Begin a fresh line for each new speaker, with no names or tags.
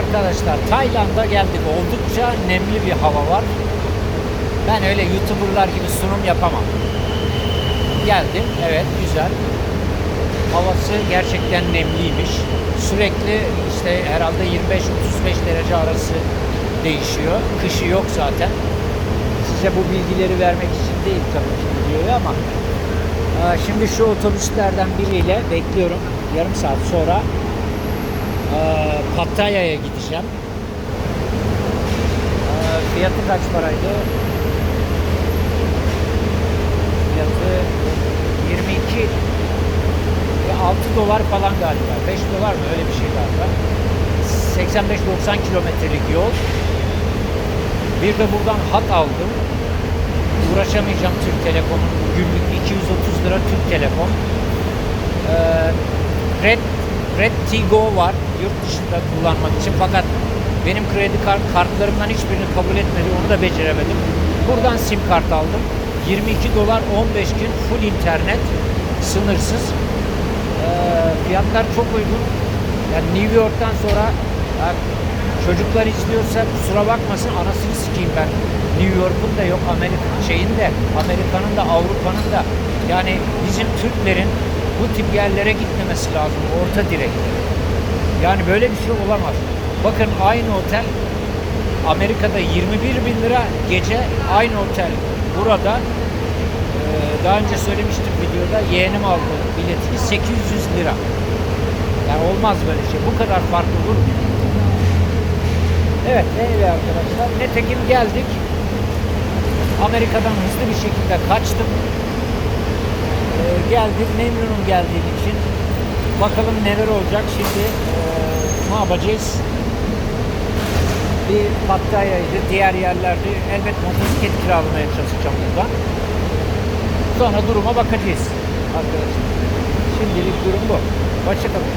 arkadaşlar Tayland'a geldik. Oldukça nemli bir hava var. Ben öyle YouTuber'lar gibi sunum yapamam. Geldim. Evet güzel. Havası gerçekten nemliymiş. Sürekli işte herhalde 25-35 derece arası değişiyor. Kışı yok zaten. Size bu bilgileri vermek için değil tabii ki videoyu ama Aa, Şimdi şu otobüslerden biriyle bekliyorum. Yarım saat sonra eee, Pattaya'ya gideceğim. Eee, Fiyatı kaç paraydı? Fiyatı 22 ve 6 dolar falan galiba. 5 dolar mı? Öyle bir şey galiba. 85-90 kilometrelik yol. Bir de buradan hat aldım. Uğraşamayacağım Türk Telekom'un günlük 230 lira Türk Telekom. Ee, Red, Red Tigo var yurt dışında kullanmak için fakat benim kredi kart, kartlarımdan hiçbirini kabul etmedi onu da beceremedim. Buradan sim kart aldım. 22 dolar 15 gün full internet sınırsız. Ee, fiyatlar çok uygun. Yani New York'tan sonra çocuklar izliyorsa kusura bakmasın anasını sikeyim ben. New York'un da yok Amerika şeyin de Amerika'nın da Avrupa'nın da yani bizim Türklerin bu tip yerlere gitmemesi lazım orta direkte. Yani böyle bir şey olamaz. Bakın aynı otel Amerika'da 21 bin lira gece aynı otel burada ee, daha önce söylemiştim videoda yeğenim aldı biletini 800 lira. Yani olmaz böyle şey. Bu kadar fark olur mu? Evet öyle arkadaşlar. Netekim geldik. Amerika'dan hızlı bir şekilde kaçtım. Ee, geldim. Memnunum geldiğim için. Bakalım neler olacak. Şimdi ee, ne yapacağız? Bir Pattaya'ydı. Diğer yerlerde elbet motosiklet kiralamaya çalışacağım buradan. Sonra duruma bakacağız arkadaşlar. Şimdilik durum bu. Hoşçakalın.